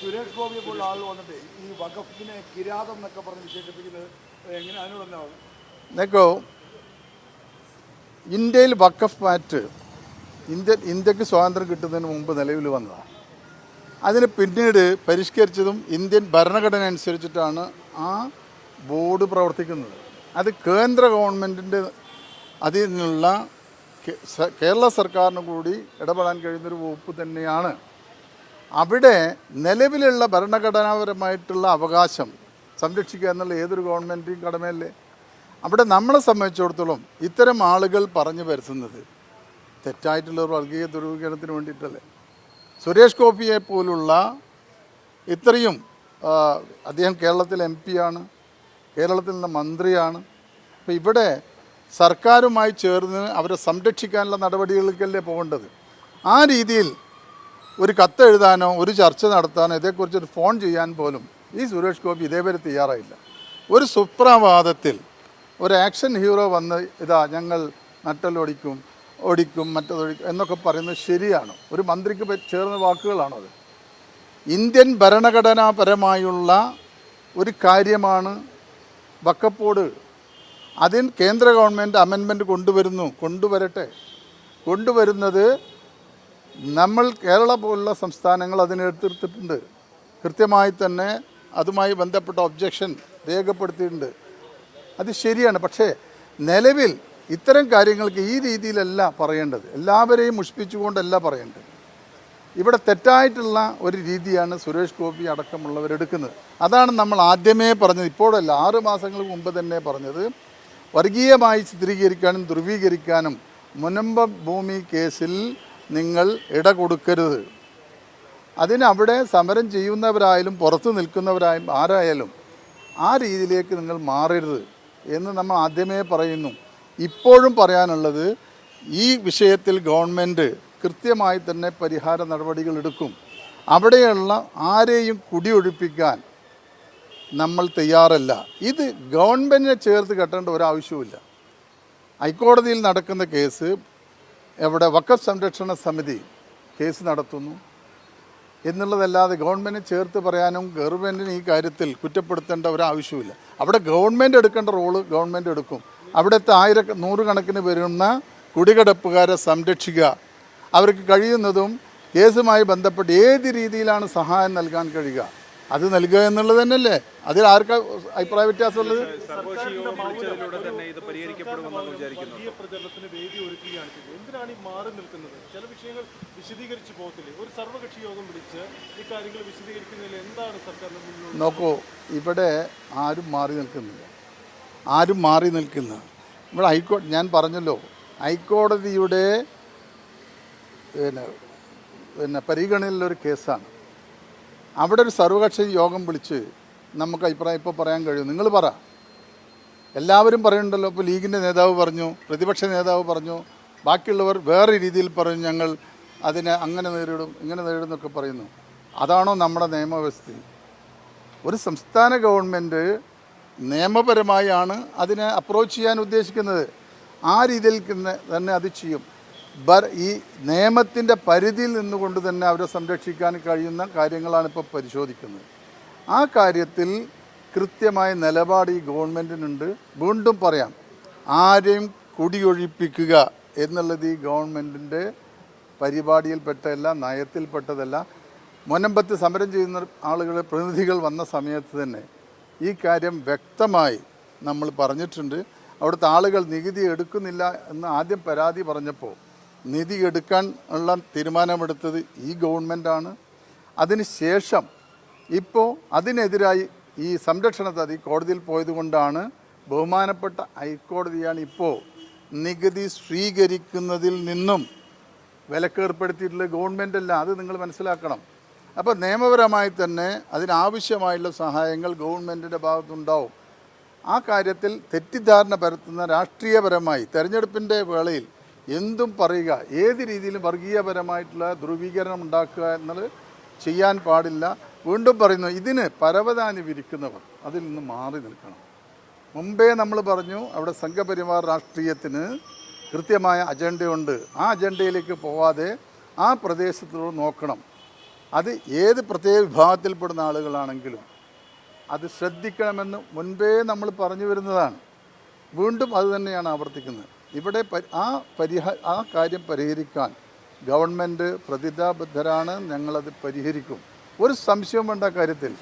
സുരേഷ് ഗോപിയെ പോലുള്ള ആൾ വന്നിട്ട് ഈ വകുപ്പിനെ കിരാതം എന്നൊക്കെ പറഞ്ഞ് വിശേഷിപ്പിക്കുന്നത് എങ്ങനെ അതിനോടെന്താണ് നോക്കൂ ഇന്ത്യയിൽ വക്കഫ് മാറ്റ് ഇന്ത്യ ഇന്ത്യയ്ക്ക് സ്വാതന്ത്ര്യം കിട്ടുന്നതിന് മുമ്പ് നിലവിൽ വന്നതാണ് അതിന് പിന്നീട് പരിഷ്കരിച്ചതും ഇന്ത്യൻ ഭരണഘടന അനുസരിച്ചിട്ടാണ് ആ ബോർഡ് പ്രവർത്തിക്കുന്നത്. അത് കേന്ദ്ര ഗവൺമെന്റിന്റെ അതിൽ നിന്നുള്ള കേരള സർക്കാരിനും കൂടി ഇടപെടാൻ കഴിയുന്നൊരു വകുപ്പ് തന്നെയാണ്. അവിടെ നിലവിലുള്ള ഭരണഘടനാപരമായിട്ടുള്ള അവകാശം സംരക്ഷിക്കുക എന്നുള്ള ഏതൊരു ഗവൺമെന്റിന്റെയും കടമയല്ലേ? അവിടെ നമ്മളെ സംബന്ധിച്ചിടത്തോളം ഇത്തരം ആളുകൾ പറഞ്ഞു വരുത്തുന്നത് തെറ്റായിട്ടുള്ള ഒരു വർഗീയ ധ്രുവീകരണത്തിന് വേണ്ടിയിട്ടല്ലേ? സുരേഷ് ഗോപിയെ പോലുള്ള ഇത്രയും അദ്ദേഹം കേരളത്തിലെ എം ആണ് കേരളത്തിൽ നിന്ന് മന്ത്രിയാണ്. അപ്പോൾ ഇവിടെ സർക്കാരുമായി ചേർന്ന് അവരെ സംരക്ഷിക്കാനുള്ള നടപടികൾക്കല്ലേ പോകേണ്ടത്? ആ രീതിയിൽ ഒരു കത്ത് എഴുതാനോ ഒരു ചർച്ച നടത്താനോ ഇതേക്കുറിച്ച് ഒരു ഫോൺ ചെയ്യാൻ പോലും ഈ സുരേഷ് ഗോപി ഇതേവരെ തയ്യാറായില്ല. ഒരു സുപ്രഭാതത്തിൽ ഒരു ആക്ഷൻ ഹീറോ വന്ന് ഇതാ ഞങ്ങൾ നട്ടലൊടിക്കും ഒടിക്കും മറ്റതൊടിക്കും എന്നൊക്കെ പറയുന്നത് ശരിയാണ്. ഒരു മന്ത്രിക്ക് ചേർന്ന വാക്കുകളാണോ അത്? ഇന്ത്യൻ ഭരണഘടനാപരമായുള്ള ഒരു കാര്യമാണ് വക്കപ്പോട്. അതിന് കേന്ദ്ര ഗവൺമെന്റ് അമെൻമെന്റ് കൊണ്ടുവരുന്നു കൊണ്ടുവരട്ടെ. കൊണ്ടുവരുന്നത് നമ്മൾ കേരള പോലുള്ള സംസ്ഥാനങ്ങൾ അതിനെടുത്തിട്ടുണ്ട് കൃത്യമായി തന്നെ അതുമായി ബന്ധപ്പെട്ട ഒബ്ജക്ഷൻ രേഖപ്പെടുത്തിയിട്ടുണ്ട്. അത് ശരിയാണ്. പക്ഷേ നിലവിൽ ഇത്തരം കാര്യങ്ങൾക്ക് ഈ രീതിയിലല്ല പറയേണ്ടത്. എല്ലാവരെയും മുഷിപ്പിച്ചുകൊണ്ടല്ല പറയേണ്ടത്. ഇവിടെ തെറ്റായിട്ടുള്ള ഒരു രീതിയാണ് സുരേഷ് ഗോപി അടക്കമുള്ളവരെടുക്കുന്നത് അതാണ് നമ്മൾ ആദ്യമേ പറഞ്ഞത്. ഇപ്പോഴല്ല ആറ് മാസങ്ങൾക്ക് മുമ്പ് തന്നെ പറഞ്ഞത്. വർഗീയമായി ചിത്രീകരിക്കാനും ധ്രുവീകരിക്കാനും മുനമ്പ ഭൂമി കേസിൽ നിങ്ങൾ ഇട കൊടുക്കരുത്. അതിനവിടെ സമരം ചെയ്യുന്നവരായാലും പുറത്ത് നിൽക്കുന്നവരായും ആരായാലും ആ രീതിയിലേക്ക് നിങ്ങൾ മാറരുത് എന്ന് നമ്മൾ ആദ്യമേ പറയുന്നു. ഇപ്പോഴും പറയാനുള്ളത് ഈ വിഷയത്തിൽ ഗവൺമെന്റ് കൃത്യമായി തന്നെ പരിഹാര നടപടികൾ എടുക്കും. അവിടെയുള്ള ആരെയും കുടിയൊഴിപ്പിക്കാൻ നമ്മൾ തയ്യാറല്ല. ഇത് ഗവൺമെന്റിനെ ചേർത്ത് കെട്ടേണ്ട ഒരാവശ്യവുമില്ല. ഹൈക്കോടതിയിൽ നടക്കുന്ന കേസ് എവിടെ വക്കഫ് സംരക്ഷണ സമിതി കേസ് നടത്തുന്നു എന്നുള്ളതല്ലാതെ ഗവൺമെന്റിനെ ചേർത്ത് പറയാനും ഗവൺമെന്റിന് ഈ കാര്യത്തിൽ കുറ്റപ്പെടുത്തേണ്ട ഒരാവശ്യമില്ല അവിടെ ഗവൺമെന്റ് എടുക്കേണ്ട റോൾ ഗവൺമെന്റ് എടുക്കും. അവിടുത്തെ ആയിര നൂറുകണക്കിന് വരുന്ന കുടികിടപ്പുകാരെ സംരക്ഷിക്കുക. അവർക്ക് കഴിയുന്നതും കേസുമായി ബന്ധപ്പെട്ട് ഏത് രീതിയിലാണ് സഹായം നൽകാൻ കഴിയുക? അത് നൽകുക എന്നുള്ളത് തന്നെയല്ലേ? അതിൽ ആർക്കാ അഭിപ്രായ വ്യത്യാസമുള്ളത്? നോക്കൂ ഇവിടെ ആരും മാറി നിൽക്കുന്നില്ല. ആരും മാറി നിൽക്കുന്ന ഇവിടെ ഹൈക്കോടതി ഞാൻ പറഞ്ഞല്ലോ ഹൈക്കോടതിയുടെ പിന്നെ പിന്നെ പരിഗണനയിലൊരു കേസാണ്. അവിടെ ഒരു സർവകക്ഷി യോഗം വിളിച്ച് നമുക്ക് അഭിപ്രായം ഇപ്പോൾ പറയാൻ കഴിയും. നിങ്ങൾ പറ. എല്ലാവരും പറയുന്നുണ്ടല്ലോ ഇപ്പോൾ ലീഗിന്റെ നേതാവ് പറഞ്ഞു പ്രതിപക്ഷ നേതാവ് പറഞ്ഞു ബാക്കിയുള്ളവർ വേറെ രീതിയിൽ പറഞ്ഞു ഞങ്ങൾ അതിനെ അങ്ങനെ നേരിടും ഇങ്ങനെ നേരിടും എന്നൊക്കെ പറയുന്നു. അതാണോ നമ്മുടെ നിയമവ്യവസ്ഥ? ഒരു സംസ്ഥാന ഗവൺമെന്റ് നിയമപരമായാണ് അതിനെ അപ്രോച്ച് ചെയ്യാൻ ഉദ്ദേശിക്കുന്നത്. ആ രീതിയിൽ തന്നെ അത് ചെയ്യും. ഈ നിയമത്തിന്റെ പരിധിയിൽ നിന്നുകൊണ്ട് തന്നെ അവരെ സംരക്ഷിക്കാൻ കഴിയുന്ന കാര്യങ്ങളാണ് ഇപ്പോൾ പരിശോധിക്കുന്നത്. ആ കാര്യത്തിൽ കൃത്യമായ നിലപാട് ഈ ഗവൺമെന്റിനുണ്ട് വീണ്ടും പറയാം ആരെയും കുടിയൊഴിപ്പിക്കുക എന്നുള്ളത് ഈ ഗവൺമെന്റിന്റെ പരിപാടിയിൽപ്പെട്ടതല്ല നയത്തിൽപ്പെട്ടതല്ല. മുനമ്പത്ത് സമരം ചെയ്യുന്ന ആളുകൾ പ്രതിനിധികൾ വന്ന സമയത്ത് തന്നെ ഈ കാര്യം വ്യക്തമായി നമ്മൾ പറഞ്ഞിട്ടുണ്ട്. അവിടുത്തെ ആളുകൾ നികുതി എടുക്കുന്നില്ല എന്ന് ആദ്യം പരാതി പറഞ്ഞപ്പോൾ നിധി എടുക്കാൻ ഉള്ള തീരുമാനമെടുത്തത് ഈ ഗവൺമെന്റാണ് അതിന് ശേഷം ഇപ്പോൾ അതിനെതിരായി ഈ സംരക്ഷണ തതി കോടതിയിൽ പോയതുകൊണ്ടാണ് ബഹുമാനപ്പെട്ട ഹൈക്കോടതിയാണ് ഇപ്പോൾ നികുതി സ്വീകരിക്കുന്നതിൽ നിന്നും വിലക്കേർപ്പെടുത്തിയിട്ടുള്ള ഗവൺമെന്റല്ല അത് നിങ്ങൾ മനസ്സിലാക്കണം. അപ്പോൾ നിയമപരമായി തന്നെ അതിനാവശ്യമായുള്ള സഹായങ്ങൾ ഗവൺമെന്റിന്റെ ഭാഗത്തുണ്ടാവും. ആ കാര്യത്തിൽ തെറ്റിദ്ധാരണ പരത്തുന്ന രാഷ്ട്രീയപരമായി തെരഞ്ഞെടുപ്പിന്റെ വേളയിൽ എന്തും പറയുക. ഏത് രീതിയിലും വർഗീയപരമായിട്ടുള്ള ധ്രുവീകരണം ഉണ്ടാക്കുക എന്നത് ചെയ്യാൻ പാടില്ല. വീണ്ടും പറയുന്നു ഇതിന് പരവതാനി വിരിക്കുന്നവർ അതിൽ നിന്ന് മാറി നിൽക്കണം. മുമ്പേ നമ്മൾ പറഞ്ഞു അവിടെ സംഘപരിവാർ രാഷ്ട്രീയത്തിന് കൃത്യമായ അജണ്ടയുണ്ട്. ആ അജണ്ടയിലേക്ക് പോവാതെ ആ പ്രദേശത്തോട് നോക്കണം. അത് ഏത് പ്രത്യേക വിഭാഗത്തിൽപ്പെടുന്ന ആളുകളാണെങ്കിലും അത് ശ്രദ്ധിക്കണമെന്ന് മുൻപേ നമ്മൾ പറഞ്ഞു വരുന്നതാണ്. വീണ്ടും അത് തന്നെയാണ് ആവർത്തിക്കുന്നത്. ഇവിടെ ആ പരിഹ ആ കാര്യം പരിഹരിക്കാൻ ഗവൺമെന്റ് പ്രതിജ്ഞാബദ്ധരാണ് ഞങ്ങളത് പരിഹരിക്കും. ഒരു സംശയം വേണ്ട കാര്യത്തിൽ.